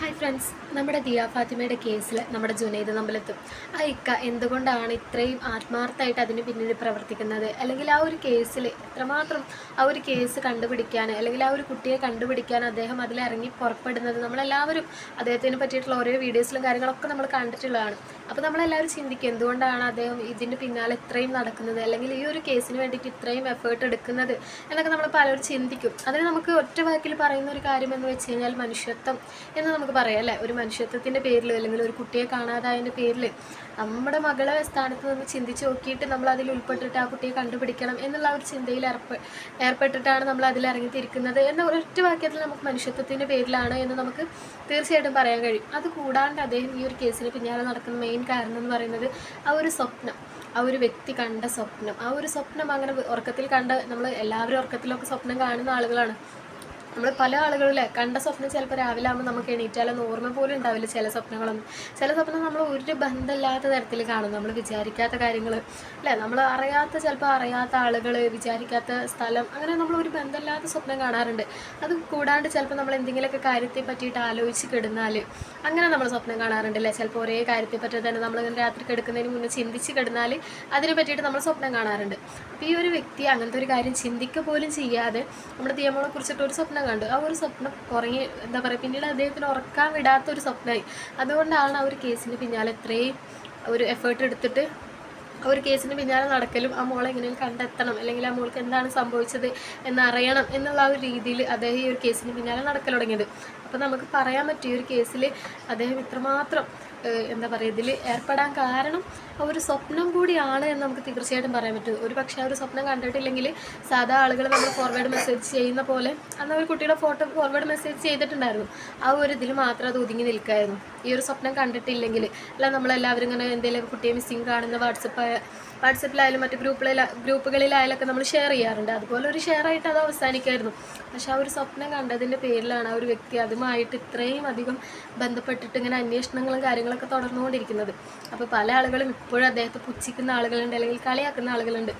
Hi friends നമ്മുടെ ദിയ ഫാത്തിമയുടെ കേസിൽ നമ്മുടെ ജുനൈദ് നമ്പലത്തും ആ ഇക്ക എന്തുകൊണ്ടാണ് ഇത്രയും ആത്മാർത്ഥമായിട്ട് അതിന് പിന്നിൽ പ്രവർത്തിക്കുന്നത്? അല്ലെങ്കിൽ ആ ഒരു കേസിൽ എത്രമാത്രം ആ ഒരു കേസ് കണ്ടുപിടിക്കാൻ അല്ലെങ്കിൽ ആ ഒരു കുട്ടിയെ കണ്ടുപിടിക്കാൻ അദ്ദേഹം അതിലിറങ്ങി പുറപ്പെടുന്നത്? നമ്മളെല്ലാവരും അദ്ദേഹത്തിനെ പറ്റിയിട്ടുള്ള ഓരോ വീഡിയോസിലും കാര്യങ്ങളൊക്കെ നമ്മൾ കണ്ടിട്ടുള്ളതാണ്. അപ്പോൾ നമ്മളെല്ലാവരും ചിന്തിക്കും എന്തുകൊണ്ടാണ് അദ്ദേഹം ഇതിന്റെ പിന്നാലെ ഇത്രയും നടക്കുന്നത്? അല്ലെങ്കിൽ ഈ ഒരു കേസിന് വേണ്ടിയിട്ട് ഇത്രയും എഫേർട്ട് എടുക്കുന്നത്? എന്നൊക്കെ നമ്മൾ പലരും ചിന്തിക്കും. അതിന് നമുക്ക് ഒറ്റ വാക്കിൽ പറയുന്ന ഒരു കാര്യം എന്ന് വെച്ച് കഴിഞ്ഞാൽ മനുഷ്യത്വം എന്ന് നമുക്ക് പറയാം അല്ലേ? ഒരു മനുഷ്യത്വത്തിന്റെ പേരിൽ അല്ലെങ്കിൽ ഒരു കുട്ടിയെ കാണാതായതിന്റെ പേരിൽ നമ്മുടെ മകളെ സ്ഥാനത്ത് നിന്ന് ചിന്തിച്ച് നോക്കിയിട്ട് നമ്മൾ അതിൽ ഉൾപ്പെട്ടിട്ട് ആ കുട്ടിയെ കണ്ടുപിടിക്കണം എന്നുള്ള ഒരു ചിന്തയിൽ ഏർപ്പെ ഏർപ്പെട്ടിട്ടാണ് നമ്മൾ അതിൽ ഇറങ്ങിത്തിരിക്കുന്നത് എന്ന ഒരൊറ്റ വാക്യത്തിൽ നമുക്ക് മനുഷ്യത്വത്തിന്റെ പേരിലാണ് എന്ന് നമുക്ക് തീർച്ചയായിട്ടും പറയാൻ കഴിയും. അത് കൂടാണ്ട് അദ്ദേഹം ഈ ഒരു കേസിന് പിന്നാലെ നടക്കുന്ന മെയിൻ കാരണം എന്ന് പറയുന്നത് ആ ഒരു സ്വപ്നം ആ ഒരു വ്യക്തി കണ്ട സ്വപ്നം ആ ഒരു സ്വപ്നം അങ്ങനെ ഉറക്കത്തിൽ കണ്ട നമ്മൾ എല്ലാവരും ഉറക്കത്തിലൊക്കെ സ്വപ്നം കാണുന്ന ആളുകളാണ്. നമ്മൾ പല ആളുകളിലെ കണ്ട സ്വപ്നം ചിലപ്പോൾ രാവിലെ ആകുമ്പോൾ നമുക്ക് എണീറ്റാലൊന്നും ഓർമ്മ പോലും ഉണ്ടാവില്ല ചില സ്വപ്നങ്ങളൊന്നും. ചില സ്വപ്നം നമ്മൾ ഒരു ബന്ധമില്ലാത്ത തരത്തിൽ കാണും. നമ്മൾ വിചാരിക്കാത്ത കാര്യങ്ങൾ അല്ലേ? നമ്മൾ അറിയാത്ത ചിലപ്പോൾ അറിയാത്ത ആളുകൾ വിചാരിക്കാത്ത സ്ഥലം അങ്ങനെ നമ്മൾ ഒരു ബന്ധമില്ലാത്ത സ്വപ്നം കാണാറുണ്ട്. അത് കൂടാണ്ട് ചിലപ്പോൾ നമ്മൾ എന്തെങ്കിലുമൊക്കെ കാര്യത്തെ പറ്റിയിട്ട് ആലോചിച്ച് കിടന്നാൽ അങ്ങനെ നമ്മൾ സ്വപ്നം കാണാറുണ്ട് അല്ലേ? ചിലപ്പോൾ ഒരേ കാര്യത്തെ പറ്റി തന്നെ നമ്മളിങ്ങനെ രാത്രി കിടക്കുന്നതിന് മുന്നേ ചിന്തിച്ച് കിടന്നാൽ അതിനെ പറ്റിയിട്ട് നമ്മൾ സ്വപ്നം കാണാറുണ്ട്. അപ്പോൾ ഈ ഒരു വ്യക്തി അങ്ങനത്തെ ഒരു കാര്യം ചിന്തിക്കുക പോലും ചെയ്യാതെ നമ്മുടെ നിയമങ്ങളെ കുറിച്ചിട്ട് ഒരു സ്വപ്നം കണ്ടു. ആ ഒരു സ്വപ്നം കുറേ എന്താ പറയുക പിന്നീട് അദ്ദേഹത്തിന് ഉറക്കാൻ വിടാത്ത ഒരു സ്വപ്നമായി. അതുകൊണ്ടാണ് ആ ഒരു കേസിന് പിന്നാലെ ഇത്രയും ഒരു എഫേർട്ട് എടുത്തിട്ട് ആ ഒരു കേസിന് പിന്നാലെ നടക്കലും ആ മോളെ എങ്ങനെയും കണ്ടെത്തണം അല്ലെങ്കിൽ ആ മോൾക്ക് എന്താണ് സംഭവിച്ചത് എന്നറിയണം എന്നുള്ള ആ ഒരു രീതിയിൽ അദ്ദേഹം ഈ ഒരു കേസിന് പിന്നാലെ നടക്കൽ തുടങ്ങിയത്. അപ്പോൾ നമുക്ക് പറയാൻ പറ്റും ഈ ഒരു കേസിൽ അദ്ദേഹം ഇത്രമാത്രം എന്താ പറയുക ഇതിൽ ഏർപ്പെടാൻ കാരണം ഒരു സ്വപ്നം കൂടിയാണ് എന്ന് നമുക്ക് തീർച്ചയായിട്ടും പറയാൻ പറ്റും. ഒരു പക്ഷേ ഒരു സ്വപ്നം കണ്ടിട്ടില്ലെങ്കിൽ സാധാ ആളുകൾ നമ്മൾ ഫോർവേഡ് മെസ്സേജ് ചെയ്യുന്ന പോലെ അന്ന് ഒരു കുട്ടിയുടെ ഫോട്ടോ ഫോർവേഡ് മെസ്സേജ് ചെയ്തിട്ടുണ്ടായിരുന്നു. ആ ഒരു ഇതിൽ മാത്രം അത് ഒതുങ്ങി നിൽക്കായിരുന്നു. ഈ ഒരു സ്വപ്നം കണ്ടിട്ടില്ലെങ്കിൽ അല്ല നമ്മളെല്ലാവരും ഇങ്ങനെ എന്തെങ്കിലും കുട്ടിയെ മിസ്സിങ് കാണുന്ന വാട്സപ്പ് വാട്സപ്പിലായാലും മറ്റ് ഗ്രൂപ്പുകളിൽ ഗ്രൂപ്പുകളിലായാലൊക്കെ നമ്മൾ ഷെയർ ചെയ്യാറുണ്ട്. അതുപോലെ ഒരു ഷെയർ ആയിട്ട് അത് അവസാനിക്കായിരുന്നു. പക്ഷെ ആ ഒരു സ്വപ്നം കണ്ടതിന്റെ പേരിലാണ് ആ ഒരു വ്യക്തി അതുമായിട്ട് ഇത്രയും അധികം ബന്ധപ്പെട്ടിട്ട് ഇങ്ങനെ അന്വേഷണങ്ങളും കാര്യങ്ങളൊക്കെ തുടർന്നുകൊണ്ടിരിക്കുന്നത്. അപ്പോൾ പല ആളുകളും ഇപ്പോഴും അദ്ദേഹത്തെ പുച്ഛിക്കുന്ന ആളുകളുണ്ട് അല്ലെങ്കിൽ കളിയാക്കുന്ന ആളുകളുണ്ട്.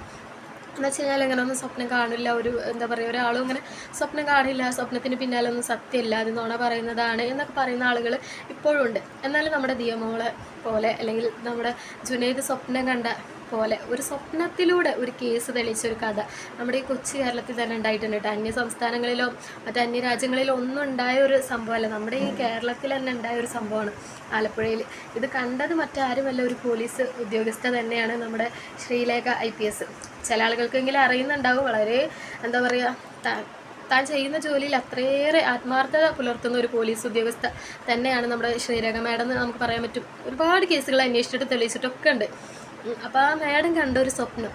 എന്ന് വെച്ച് കഴിഞ്ഞാൽ അങ്ങനെ ഒന്നും സ്വപ്നം കാണില്ല. ഒരു എന്താ പറയുക ഒരാളും ഇങ്ങനെ സ്വപ്നം കാണില്ല. സ്വപ്നത്തിന് പിന്നാലെ ഒന്നും സത്യമില്ല അത് നോണ പറയുന്നതാണ് എന്നൊക്കെ പറയുന്ന ആളുകൾ ഇപ്പോഴും ഉണ്ട്. എന്നാലും നമ്മുടെ ദിയമോളെ പോലെ അല്ലെങ്കിൽ നമ്മുടെ ജുനൈദ് സ്വപ്നം കണ്ട പോലെ. ഒരു സ്വപ്നത്തിലൂടെ ഒരു കേസ് തെളിയിച്ച ഒരു കഥ. നമ്മുടെ ഈ കൊച്ചു കേരളത്തിൽ തന്നെ ഉണ്ടായിട്ടുണ്ട് കേട്ടോ. അന്യ സംസ്ഥാനങ്ങളിലോ മറ്റു അന്യ രാജ്യങ്ങളിലോ ഒന്നും ഉണ്ടായ ഒരു സംഭവമല്ല. നമ്മുടെ ഈ കേരളത്തിൽ തന്നെ ഉണ്ടായ ഒരു സംഭവമാണ് ആലപ്പുഴയിൽ. ഇത് കണ്ടത് മറ്റാരുമല്ല ഒരു പോലീസ് ഉദ്യോഗസ്ഥ തന്നെയാണ് നമ്മുടെ ശ്രീലേഖ ഐ പി എസ്. ചില ആളുകൾക്കെങ്കിലും അറിയുന്നുണ്ടാവും. വളരെ എന്താ പറയുക താൻ ചെയ്യുന്ന ജോലിയിൽ അത്രയേറെ ആത്മാർത്ഥത പുലർത്തുന്ന ഒരു പോലീസ് ഉദ്യോഗസ്ഥ തന്നെയാണ് നമ്മുടെ ശ്രീരേഖ മാഡം എന്ന് നമുക്ക് പറയാൻ പറ്റും. ഒരുപാട് കേസുകൾ അന്വേഷിച്ചിട്ട് തെളിയിച്ചിട്ടൊക്കെ ഉണ്ട്. അപ്പോൾ ആ മാഡം കണ്ട ഒരു സ്വപ്നം.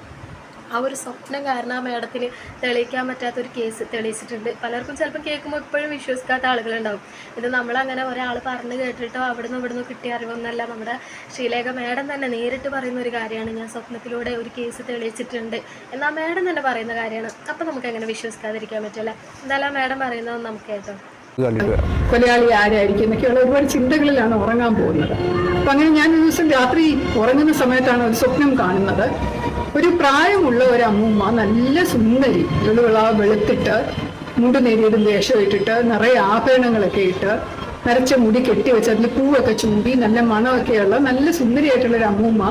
ആ ഒരു സ്വപ്നം കാരണം ആ മാഡത്തിന് തെളിയിക്കാൻ പറ്റാത്ത ഒരു കേസ് തെളിയിച്ചിട്ടുണ്ട്. പലർക്കും ചിലപ്പോൾ കേൾക്കുമ്പോൾ ഇപ്പോഴും വിശ്വസിക്കാത്ത ആളുകളുണ്ടാവും. ഇത് നമ്മളങ്ങനെ ഒരാൾ പറഞ്ഞു കേട്ടിട്ടോ അവിടുന്ന് ഇവിടുന്ന് കിട്ടിയ അറിവൊന്നല്ല. നമ്മുടെ ശ്രീലേഖ മാഡം തന്നെ നേരിട്ട് പറയുന്ന ഒരു കാര്യമാണ്. ഞാൻ സ്വപ്നത്തിലൂടെ ഒരു കേസ് തെളിയിച്ചിട്ടുണ്ട് എന്നാൽ മാഡം തന്നെ പറയുന്ന കാര്യമാണ്. അപ്പം നമുക്ക് അങ്ങനെ വിശ്വസിക്കാതിരിക്കാൻ പറ്റില്ല എന്തായാലും ആ മാഡം പറയുന്നത് നമുക്ക് കേട്ടോ. കൊലയാളി ആരായിരിക്കും എന്നൊക്കെയുള്ള ഒരുപാട് ചിന്തകളിലാണ് ഉറങ്ങാൻ പോകുന്നത്. അപ്പൊ അങ്ങനെ ഞാൻ ഒരു ദിവസം രാത്രി ഉറങ്ങുന്ന സമയത്താണ് ഒരു സ്വപ്നം കാണുന്നത്. ഒരു പ്രായമുള്ള ഒരു അമ്മൂമ്മ നല്ല സുന്ദരി വെളുവിള വെളുത്തിട്ട് മുണ്ട് നേരിയതും വേഷം ഇട്ടിട്ട് നിറയെ ആഭരണങ്ങളൊക്കെ ഇട്ട് നരച്ച മുടി കെട്ടി കെട്ടിവെച്ച് അതിൽ പൂവൊക്കെ ചൂടി നല്ല മണമൊക്കെയുള്ള നല്ല സുന്ദരിയായിട്ടുള്ള ഒരു അമ്മൂമ്മ.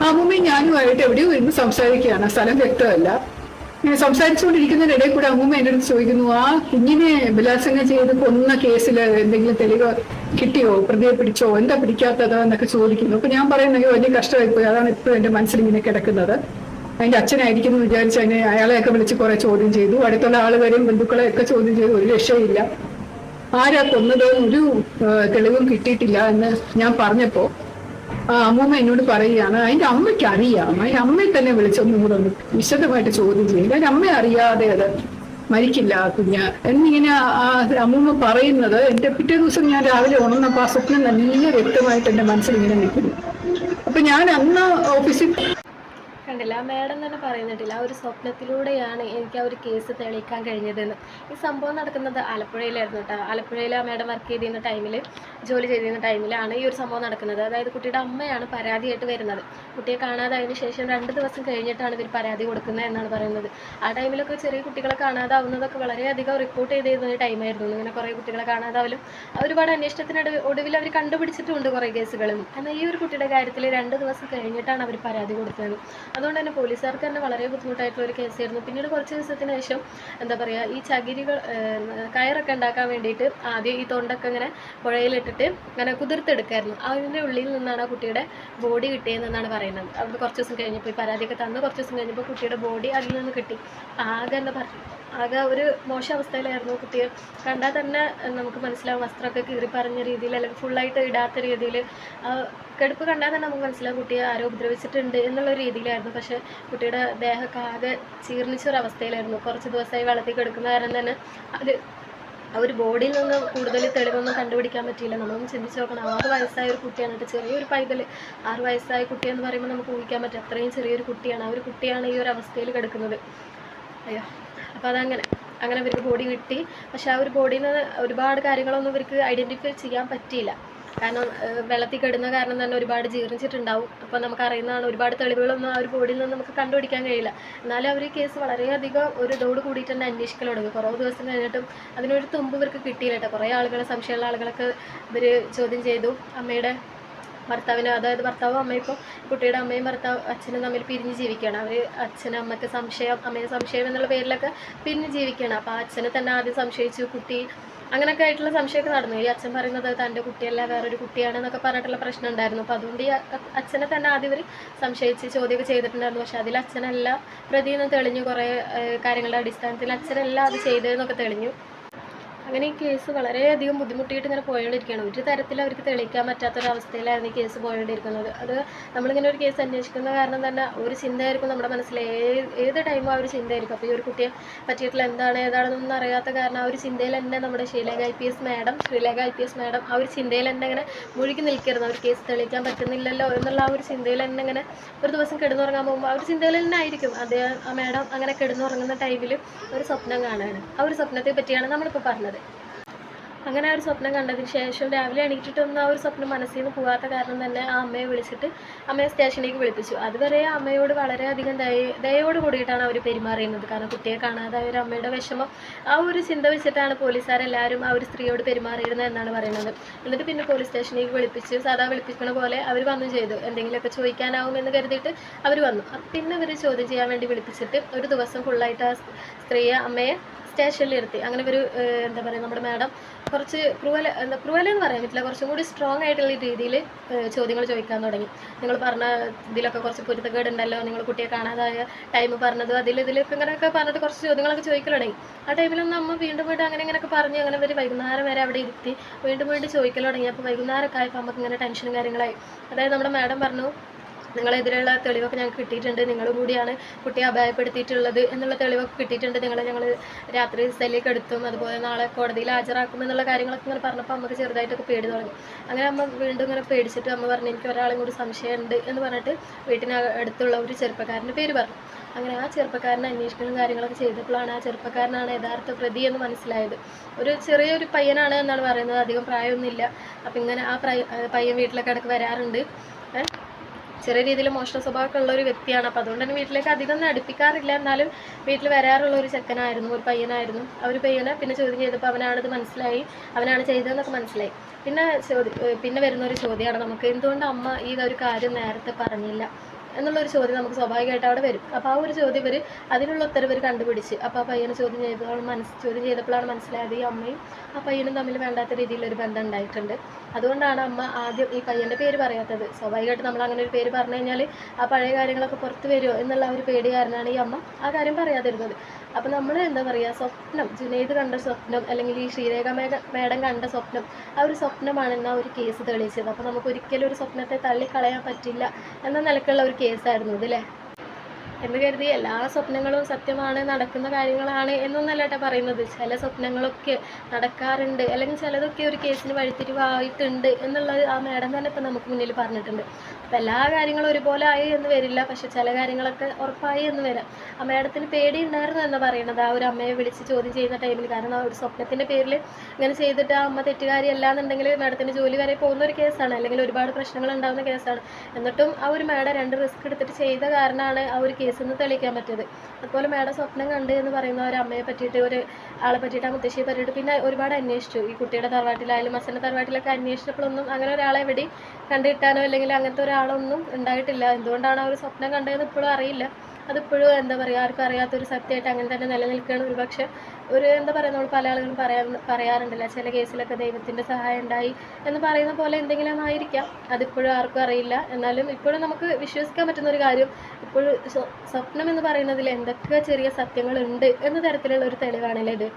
ആ അമ്മൂമ്മയും ഞാനുമായിട്ട് എവിടെയോ ഇരുന്ന് സംസാരിക്കുകയാണ്. സ്ഥലം വ്യക്തമല്ല. ഇങ്ങനെ സംസാരിച്ചുകൊണ്ടിരിക്കുന്നതിനിടയിൽ കൂടെ അമ്മൂമ്മ എന്റെ അടുത്ത് ചോദിക്കുന്നു ആ കുഞ്ഞിനെ ബലാത്സംഗം ചെയ്ത് കൊന്ന കേസിൽ എന്തെങ്കിലും തെളിവ് കിട്ടിയോ? പ്രതിയെ പിടിച്ചോ? എന്താ പിടിക്കാത്തത്? എന്നൊക്കെ ചോദിക്കുന്നു. അപ്പൊ ഞാൻ പറയുന്നത് വലിയ കഷ്ടമായി പോയി അതാണ് ഇപ്പോഴും എന്റെ മനസ്സിൽ ഇങ്ങനെ കിടക്കുന്നത്. അതിന്റെ അച്ഛനായിരിക്കും എന്ന് വിചാരിച്ച് അതിനെ അയാളെയൊക്കെ വിളിച്ച് കുറെ ചോദ്യം ചെയ്തു. അടുത്തുള്ള ആളുകാരെയും ബന്ധുക്കളെ ഒക്കെ ചോദ്യം ചെയ്തു. ഒരു രക്ഷയില്ല. ആരാ കൊന്നത് ഒരു തെളിവും കിട്ടിയിട്ടില്ല എന്ന് ഞാൻ പറഞ്ഞപ്പോ അമ്മൂമ്മ എന്നോട് പറയുകയാണ് അതിന്റെ അമ്മയ്ക്ക് അറിയാം. അതിന്റെ അമ്മയെ തന്നെ വിളിച്ചൊന്നും കൂടെ ഒന്ന് വിശദമായിട്ട് ചോദ്യം ചെയ്യില്ല അതിന്റെ അമ്മ അറിയാതെ അത് മരിക്കില്ല കുഞ്ഞ. എന്നിങ്ങനെ അമ്മൂമ്മ പറയുന്നത് എന്റെ പിറ്റേ ദിവസം ഞാൻ രാവിലെ ഉണർന്നപ്പോൾ ആ സ്വപ്നം നല്ല വ്യക്തമായിട്ട് എന്റെ മനസ്സിൽ ഇങ്ങനെ നിൽക്കുന്നു. അപ്പൊ ഞാൻ അന്ന് ഓഫീസിൽ കണ്ടില്ല. ആ മാഡം തന്നെ പറയുന്നുണ്ടില്ല ആ ഒരു സ്വപ്നത്തിലൂടെയാണ് എനിക്ക് ആ ഒരു കേസ് തെളിയിക്കാൻ കഴിഞ്ഞതെന്ന്. ഈ സംഭവം നടക്കുന്നത് ആലപ്പുഴയിലായിരുന്നു കേട്ടോ. ആലപ്പുഴയിൽ ആ മാഡം വർക്ക് ചെയ്തിരുന്ന ടൈമിൽ ജോലി ചെയ്തിരുന്ന ടൈമിലാണ് ഈ ഒരു സംഭവം നടക്കുന്നത്. അതായത് കുട്ടിയുടെ അമ്മയാണ് പരാതിയായിട്ട് വരുന്നത്. കുട്ടിയെ കാണാതായതിനു ശേഷം രണ്ട് ദിവസം കഴിഞ്ഞിട്ടാണ് ഇവർ പരാതി കൊടുക്കുന്നത് എന്നാണ് പറയുന്നത്. ആ ടൈമിലൊക്കെ ചെറിയ കുട്ടികളെ കാണാതാവുന്നതൊക്കെ വളരെയധികം റിപ്പോർട്ട് ചെയ്തിരുന്ന ടൈമായിരുന്നു ഇങ്ങനെ കുറേ കുട്ടികളെ കാണാതാവലും ഒരുപാട് അന്വേഷണത്തിനൊട് ഒടുവിൽ അവർ കണ്ടുപിടിച്ചിട്ടുണ്ട് കുറേ കേസുകളും. എന്നാൽ ഈ ഒരു കുട്ടിയുടെ കാര്യത്തിൽ രണ്ട് ദിവസം കഴിഞ്ഞിട്ടാണ് അവർ പരാതി കൊടുത്തത്. അതുകൊണ്ട് തന്നെ പോലീസുകാർക്ക് തന്നെ വളരെ ബുദ്ധിമുട്ടായിട്ടുള്ള ഒരു കേസായിരുന്നു. പിന്നീട് കുറച്ച് ദിവസത്തിന് ശേഷം എന്താ പറയുക ഈ ചകിരികൾ കയറൊക്കെ ഉണ്ടാക്കാൻ വേണ്ടിയിട്ട് ആദ്യം ഈ തൊണ്ടൊക്കെ ഇങ്ങനെ പുഴയിലിട്ടിട്ട് ഇങ്ങനെ കുതിർത്തെടുക്കായിരുന്നു. അതിന്റെ ഉള്ളിൽ നിന്നാണ് ആ കുട്ടിയുടെ ബോഡി കിട്ടിയതെന്നാണ് പറയുന്നത്. അവിടെ കുറച്ച് ദിവസം കഴിഞ്ഞപ്പോൾ ഈ പരാതിയൊക്കെ തന്ന് കുറച്ച് ദിവസം കഴിഞ്ഞപ്പോൾ കുട്ടിയുടെ ബോഡി അതിൽ നിന്ന് കിട്ടി. ആകെ എന്താ പറയുക ആകെ ഒരു മോശം അവസ്ഥയിലായിരുന്നു കുട്ടികൾ കണ്ടാൽ തന്നെ നമുക്ക് മനസ്സിലാവും വസ്ത്രമൊക്കെ കീറി പറഞ്ഞ രീതിയിൽ അല്ലെങ്കിൽ ഫുള്ളായിട്ട് ഇടാത്ത രീതിയിൽ. കെടുപ്പ് കണ്ടാൽ തന്നെ നമുക്ക് മനസ്സിലാവും കുട്ടിയെ ആരോ ഉപദ്രവിച്ചിട്ടുണ്ട് എന്നുള്ള രീതിയിലായിരുന്നു. പക്ഷേ കുട്ടിയുടെ ദേഹമൊക്കെ ആകെ ചീർണിച്ചൊരവസ്ഥയിലായിരുന്നു. കുറച്ച് ദിവസമായി വെള്ളത്തിൽ കിടക്കുന്ന കാരണം തന്നെ അത് ആ ഒരു ബോഡിയിൽ നിന്ന് കൂടുതൽ തെളിവൊന്നും കണ്ടുപിടിക്കാൻ പറ്റിയില്ല. നമ്മളൊന്ന് ചിന്തിച്ച് നോക്കണം. ആറ് വയസ്സായ ഒരു കുട്ടിയാണ് കേട്ടോ. ചെറിയൊരു പൈതൽ ആറ് വയസ്സായ കുട്ടിയെന്ന് പറയുമ്പോൾ നമുക്ക് ഊഹിക്കാൻ പറ്റും അത്രയും ചെറിയൊരു കുട്ടിയാണ്. ആ ഒരു കുട്ടിയാണ് ഈ ഒരു അവസ്ഥയിൽ കിടക്കുന്നത്. അയ്യോ. അപ്പോൾ അതങ്ങനെ അങ്ങനെ ഇവർക്ക് ബോഡി കിട്ടി. പക്ഷെ ആ ഒരു ബോഡിയിൽ നിന്ന് ഒരുപാട് കാര്യങ്ങളൊന്നും ഇവർക്ക് ഐഡന്റിഫൈ ചെയ്യാൻ പറ്റിയില്ല. കാരണം വെള്ളത്തിൽ കിടന്ന കാരണം തന്നെ ഒരുപാട് ജീർണിച്ചിട്ടുണ്ടാവും. അപ്പോൾ നമുക്ക് അറിയുന്നതാണ് ഒരുപാട് തെളിവുകളൊന്നും ആ ഒരു ബോഡിയിൽ നിന്ന് നമുക്ക് കണ്ടുപിടിക്കാൻ കഴിയില്ല. എന്നാലും അവർ കേസ് വളരെയധികം ഒരു ഇതോട് കൂടിയിട്ട് തന്നെ അന്വേഷിക്കൽ തുടങ്ങി. കുറേ ദിവസം കഴിഞ്ഞിട്ടും അതിനൊരു തുമ്പ് ഇവർക്ക് കിട്ടിയില്ല കേട്ടോ. കുറേ ആളുകളെ സംശയമുള്ള ആളുകളൊക്കെ ഇവർ ചോദ്യം ചെയ്തു. അമ്മയുടെ ഭർത്താവിന് അതായത് ഭർത്താവും അമ്മയും ഇപ്പോൾ കുട്ടിയുടെ അമ്മയും ഭർത്താവ് അച്ഛനും തമ്മിൽ പിരിഞ്ഞ് ജീവിക്കുകയാണ്. അവർ അച്ഛനും അമ്മയ്ക്ക് സംശയം അമ്മയെ സംശയം എന്നുള്ള പേരിലൊക്കെ പിരിഞ്ഞ് ജീവിക്കുകയാണ്. അപ്പോൾ അച്ഛനെ തന്നെ ആദ്യം സംശയിച്ചു കുട്ടി അങ്ങനെയൊക്കെ ആയിട്ടുള്ള സംശയമൊക്കെ നടന്നു. ഈ അച്ഛൻ പറയുന്നത് തന്റെ കുട്ടിയല്ല വേറൊരു കുട്ടിയാണ് എന്നൊക്കെ പറഞ്ഞിട്ടുള്ള പ്രശ്നം ഉണ്ടായിരുന്നു. അപ്പോൾ അതുകൊണ്ട് ഈ അച്ഛനെ തന്നെ ആദ്യം ഇവർ സംശയിച്ച് ചോദ്യമൊക്കെ ചെയ്തിട്ടുണ്ടായിരുന്നു. പക്ഷേ അതിൽ അച്ഛനല്ല പ്രതിന്ന് തെളിഞ്ഞു കുറേ കാര്യങ്ങളുടെ അടിസ്ഥാനത്തിൽ അച്ഛനല്ല അത് ചെയ്തതെന്നൊക്കെ തെളിഞ്ഞു. അങ്ങനെ ഈ കേസ് വളരെയധികം ബുദ്ധിമുട്ടിയിട്ട് ഇങ്ങനെ പോയോണ്ടിരിക്കുകയാണ്. ഒരു തരത്തിൽ അവർക്ക് തെളിയിക്കാൻ പറ്റാത്തൊരവസ്ഥയിലായിരുന്നു ഈ കേസ് പോയോണ്ടിരിക്കുന്നത്. അത് നമ്മളിങ്ങനെ ഒരു കേസ് അന്വേഷിക്കുന്ന കാരണം തന്നെ ഒരു ചിന്തയായിരിക്കും നമ്മുടെ മനസ്സിൽ. ഏത് ടൈമും ആ ഒരു ചിന്തയായിരിക്കും. അപ്പോൾ ഈ ഒരു കുട്ടിയെ പറ്റിയിട്ടുള്ള എന്താണ് ഏതാണെന്നൊന്നും അറിയാത്ത കാരണം ആ ഒരു ചിന്തയിൽ തന്നെ നമ്മുടെ Sreelekha I P S madam Sreelekha I P S madam ആ ഒരു ചിന്തയിൽ തന്നെ ഇങ്ങനെ മുഴുകി നിൽക്കരുത്. ഒരു കേസ് തെളിയിക്കാൻ പറ്റുന്നില്ലല്ലോ എന്നുള്ള ആ ഒരു ചിന്തയിൽ തന്നെ ഇങ്ങനെ ഒരു ദിവസം കിടന്നുറങ്ങാൻ പോകുമ്പോൾ ആ ഒരു ചിന്തയിൽ തന്നെ ആയിരിക്കും. അദ്ദേഹം ആ മാഡം അങ്ങനെ കിടന്നുറങ്ങുന്ന ടൈമിൽ ഒരു സ്വപ്നം കാണുകയാണ് ആ ഒരു സ്വപ്നത്തെ പറ്റിയാണ് നമ്മളിപ്പോൾ പറഞ്ഞത്. അങ്ങനെ ആ ഒരു സ്വപ്നം കണ്ടതിന് ശേഷം രാവിലെ എണീറ്റിട്ടൊന്നും ആ ഒരു സ്വപ്നം മനസ്സിൽ നിന്ന് പോകാത്ത കാരണം തന്നെ ആ അമ്മയെ വിളിച്ചിട്ട് അമ്മയെ സ്റ്റേഷനിലേക്ക് വിളിപ്പിച്ചു. അതുവരെ അമ്മയോട് വളരെയധികം ദയ ദയോട് കൂടിയിട്ടാണ് അവർ പെരുമാറിയുന്നത് കാരണം കുട്ടിയെ കാണാതെ ഒരു അമ്മയുടെ വിഷമം ആ ഒരു ചിന്ത വെച്ചിട്ടാണ് പോലീസുകാരെല്ലാവരും ആ ഒരു സ്ത്രീയോട് പെരുമാറിയിരുന്നത് എന്നാണ് പറയുന്നത്. എന്നിട്ട് പിന്നെ പോലീസ് സ്റ്റേഷനിലേക്ക് വിളിപ്പിച്ച് സാധാ വിളിപ്പിക്കണ പോലെ അവർ വന്നു ചെയ്തു. എന്തെങ്കിലുമൊക്കെ ചോദിക്കാനാവുമെന്ന് കരുതിയിട്ട് അവർ വന്നു. പിന്നെ ഇവർ ചോദ്യം ചെയ്യാൻ വേണ്ടി വിളിപ്പിച്ചിട്ട് ഒരു ദിവസം ഫുള്ളായിട്ട് ആ സ്ത്രീയെ അമ്മയെ സ്റ്റേഷനിൽ ഇരുത്തി. അങ്ങനെ ഒരു എന്താ പറയുക നമ്മുടെ മാഡം കുറച്ച് ക്രൂവല എന്താ ക്രൂവല എന്ന് പറയാൻ പറ്റില്ല. കുറച്ചും കൂടി സ്ട്രോങ് ആയിട്ടുള്ള രീതിയിൽ ചോദ്യങ്ങൾ ചോദിക്കാൻ തുടങ്ങി. നിങ്ങൾ പറഞ്ഞ ഇതിലൊക്കെ കുറച്ച് പൊരുത്തക്കേട് ഉണ്ടല്ലോ നിങ്ങൾ കുട്ടിയെ കാണാതായ ടൈം പറഞ്ഞത് അതിൽ ഇതിലൊക്കെ ഇങ്ങനെയൊക്കെ പറഞ്ഞിട്ട് കുറച്ച് ചോദ്യങ്ങളൊക്കെ ചോദിക്കൽ തുടങ്ങി. ആ ടൈമിലൊന്നും അമ്മ വീണ്ടും വീണ്ടും അങ്ങനെ ഇങ്ങനെയൊക്കെ പറഞ്ഞ് അങ്ങനെ ഒരു വൈകുന്നേരം വരെ അവിടെ ഇരുത്തി വീണ്ടും വീണ്ടും ചോദിക്കൽ തുടങ്ങി. അപ്പോൾ വൈകുന്നേരമൊക്കെ ആയപ്പോൾ നമുക്ക് ഇങ്ങനെ ടെൻഷനും കാര്യങ്ങളായി. അതായത് നമ്മുടെ മാഡം പറഞ്ഞു നിങ്ങളെതിരെയുള്ള തെളിവൊക്കെ ഞങ്ങൾക്ക് കിട്ടിയിട്ടുണ്ട്. നിങ്ങൾ കൂടിയാണ് കുട്ടിയെ അപായപ്പെടുത്തിയിട്ടുള്ളത് എന്നുള്ള തെളിവൊക്കെ കിട്ടിയിട്ടുണ്ട്. നിങ്ങളെ ഞങ്ങൾ രാത്രി സെല്ലിലേക്ക് എടുത്തും അതുപോലെ നാളെ കോടതിയിൽ ഹാജരാക്കും എന്നുള്ള കാര്യങ്ങളൊക്കെ ഇങ്ങനെ പറഞ്ഞപ്പോൾ അമ്മയ്ക്ക് ചെറുതായിട്ടൊക്കെ പേടി തുടങ്ങി. അങ്ങനെ അമ്മ വീണ്ടും ഇങ്ങനെ പേടിച്ചിട്ട് അമ്മ പറഞ്ഞു എനിക്ക് ഒരാളും കൂടി സംശയമുണ്ട് എന്ന് പറഞ്ഞിട്ട് വീട്ടിന് അടുത്തുള്ള ഒരു ചെറുപ്പക്കാരന്റെ പേര് പറഞ്ഞു. അങ്ങനെ ആ ചെറുപ്പക്കാരനെ അന്വേഷിക്കലും കാര്യങ്ങളൊക്കെ ചെയ്തപ്പോഴാണ് ആ ചെറുപ്പക്കാരനാണ് യഥാർത്ഥ പ്രതി എന്ന് മനസ്സിലായത്. ഒരു ചെറിയൊരു പയ്യനാണ് എന്നാണ് പറയുന്നത്. അധികം പ്രായമൊന്നുമില്ല. അപ്പം ഇങ്ങനെ ആ പയ്യൻ വീട്ടിലൊക്കെ ഇടയ്ക്ക് വരാറുണ്ട്? ചെറിയ രീതിയിൽ മോഷണ സ്വഭാവമൊക്കെ ഉള്ള ഒരു വ്യക്തിയാണ്. അപ്പോൾ അതുകൊണ്ട് തന്നെ വീട്ടിലേക്ക് അധികം അടുപ്പിക്കാറില്ല. എന്നാലും വീട്ടിൽ വരാറുള്ള ഒരു ചെക്കനായിരുന്നു ഒരു പയ്യനായിരുന്നു. ഒരു പയ്യനെ പിന്നെ ചോദ്യം ചെയ്തപ്പോൾ അവനാണിത് മനസ്സിലായി അവനാണ് ചെയ്തതെന്നൊക്കെ മനസ്സിലായി. പിന്നെ ചോദ്യം പിന്നെ വരുന്ന ഒരു ചോദ്യമാണ് നമുക്ക് എന്തുകൊണ്ട് അമ്മ ഈ ഒരു കാര്യം നേരത്തെ പറഞ്ഞില്ല? എന്നുള്ളൊരു ചോദ്യം നമുക്ക് സ്വാഭാവികമായിട്ട് അവിടെ വരും. അപ്പോൾ ആ ഒരു ചോദ്യം ഇവർ അതിനുള്ള ഉത്തരവ് ഇവർ കണ്ടുപിടിച്ച്. അപ്പോൾ ആ പയ്യനെ ചോദ്യം ചെയ്തപ്പോൾ മനസ്സ് ചോദ്യം ചെയ്തപ്പോഴാണ് മനസ്സിലായത് ഈ അമ്മയും ആ പയ്യനും തമ്മിൽ വേണ്ടാത്ത രീതിയിലൊരു ബന്ധം ഉണ്ടായിട്ടുണ്ട്. അതുകൊണ്ടാണ് അമ്മ ആദ്യം ഈ പയ്യന്റെ പേര് പറയാത്തത്. സ്വാഭാവികമായിട്ട് നമ്മൾ അങ്ങനെ ഒരു പേര് പറഞ്ഞു കഴിഞ്ഞാൽ ആ പഴയ കാര്യങ്ങളൊക്കെ പുറത്ത് വരുമോ എന്നുള്ള ഒരു പേടി കാരണമാണ് ഈ അമ്മ ആ കാര്യം പറയാതിരുന്നത്. അപ്പോൾ നമ്മൾ എന്താ പറയുക സ്വപ്നം ജുനൈദ് കണ്ട സ്വപ്നം അല്ലെങ്കിൽ ഈ ശ്രീരേഖ മേഘ മേഡം കണ്ട സ്വപ്നം ആ ഒരു സ്വപ്നമാണ് ആ ഒരു കേസ് തെളിയിച്ചത്. അപ്പോൾ നമുക്ക് ഒരിക്കലും ഒരു സ്വപ്നത്തെ തള്ളിക്കളയാൻ പറ്റില്ല എന്ന നിലക്കുള്ള ഒരു കേസായിരുന്നു ഇത് അല്ലേ? എന്ന് കരുതി എല്ലാ സ്വപ്നങ്ങളും സത്യമാണ് നടക്കുന്ന കാര്യങ്ങളാണ് എന്നൊന്നല്ല കേട്ടോ പറയുന്നത്. ചില സ്വപ്നങ്ങളൊക്കെ നടക്കാറുണ്ട്. അല്ലെങ്കിൽ ചിലതൊക്കെ ഒരു കേസിന് വഴിത്തിരിവായിട്ടുണ്ട് എന്നുള്ളത് ആ മാഡം തന്നെ ഇപ്പം നമുക്ക് മുന്നിൽ പറഞ്ഞിട്ടുണ്ട്. അപ്പം എല്ലാ കാര്യങ്ങളും ഒരുപോലെ ആയി എന്ന് വരില്ല. പക്ഷെ ചില കാര്യങ്ങളൊക്കെ ഉറപ്പായി എന്ന് വരാം. ആ മാഡത്തിന് പേടി ഉണ്ടായിരുന്നു എന്ന് പറയുന്നത് ആ ഒരു അമ്മയെ വിളിച്ച് ചോദ്യം ചെയ്യുന്ന ടൈമിൽ. കാരണം ആ ഒരു സ്വപ്നത്തിന്റെ പേരിൽ ഇങ്ങനെ ചെയ്തിട്ട് ആ അമ്മ തെറ്റുകാരി അല്ലാന്നുണ്ടെങ്കിൽ മാഡത്തിന്റെ ജോലി വരെ പോകുന്ന ഒരു കേസാണ്. അല്ലെങ്കിൽ ഒരുപാട് പ്രശ്നങ്ങൾ ഉണ്ടാകുന്ന കേസാണ്. എന്നിട്ടും ആ ഒരു മാഡം രണ്ട് റിസ്ക് എടുത്തിട്ട് ചെയ്ത കാരണമാണ് ആ ഒരു കേസിൽ നിന്ന് തെളിയിക്കാൻ പറ്റിയത്. അതുപോലെ മേഡം സ്വപ്നം കണ്ട് എന്ന് പറയുന്ന ഒരു അമ്മയെ പറ്റിയിട്ട് ഒരു ആളെ പറ്റിയിട്ട് ആ മുത്തശ്ശിയെ പറ്റിയിട്ട് പിന്നെ ഒരുപാട് അന്വേഷിച്ചു. ഈ കുട്ടിയുടെ തറവാട്ടിലായാലും അച്ഛന്റെ തറവാട്ടിലൊക്കെ അന്വേഷിച്ചപ്പോഴൊന്നും അങ്ങനെ ഒരാളെ വെടി കണ്ടിട്ടാനോ അല്ലെങ്കിൽ അങ്ങനത്തെ ഒരാളൊന്നും ഉണ്ടായിട്ടില്ല. എന്തുകൊണ്ടാണ് ആ ഒരു സ്വപ്നം കണ്ടതെന്ന് ഇപ്പോഴും അറിയില്ല. അതിപ്പോഴും എന്താ പറയുക ആർക്കും അറിയാത്തൊരു സത്യമായിട്ട് അങ്ങനെ തന്നെ നിലനിൽക്കുകയാണ്. ഒരു പക്ഷേ ഒരു എന്താ പറയുക നമ്മൾ പല ആളുകളും പറയാ പറയാറുണ്ടല്ലോ ചില കേസിലൊക്കെ ദൈവത്തിന്റെ സഹായം ഉണ്ടായി എന്ന് പറയുന്ന പോലെ എന്തെങ്കിലും ആയിരിക്കാം. അതിപ്പോഴും ആർക്കും അറിയില്ല. എന്നാലും ഇപ്പോഴും നമുക്ക് വിശ്വസിക്കാൻ പറ്റുന്ന ഒരു കാര്യം ഇപ്പോഴും സ്വപ്നം എന്ന് പറയുന്നതിൽ എന്തൊക്കെ ചെറിയ സത്യങ്ങളുണ്ട് എന്ന തരത്തിലുള്ള ഒരു തെളിവാണല്ലേ ഇത്?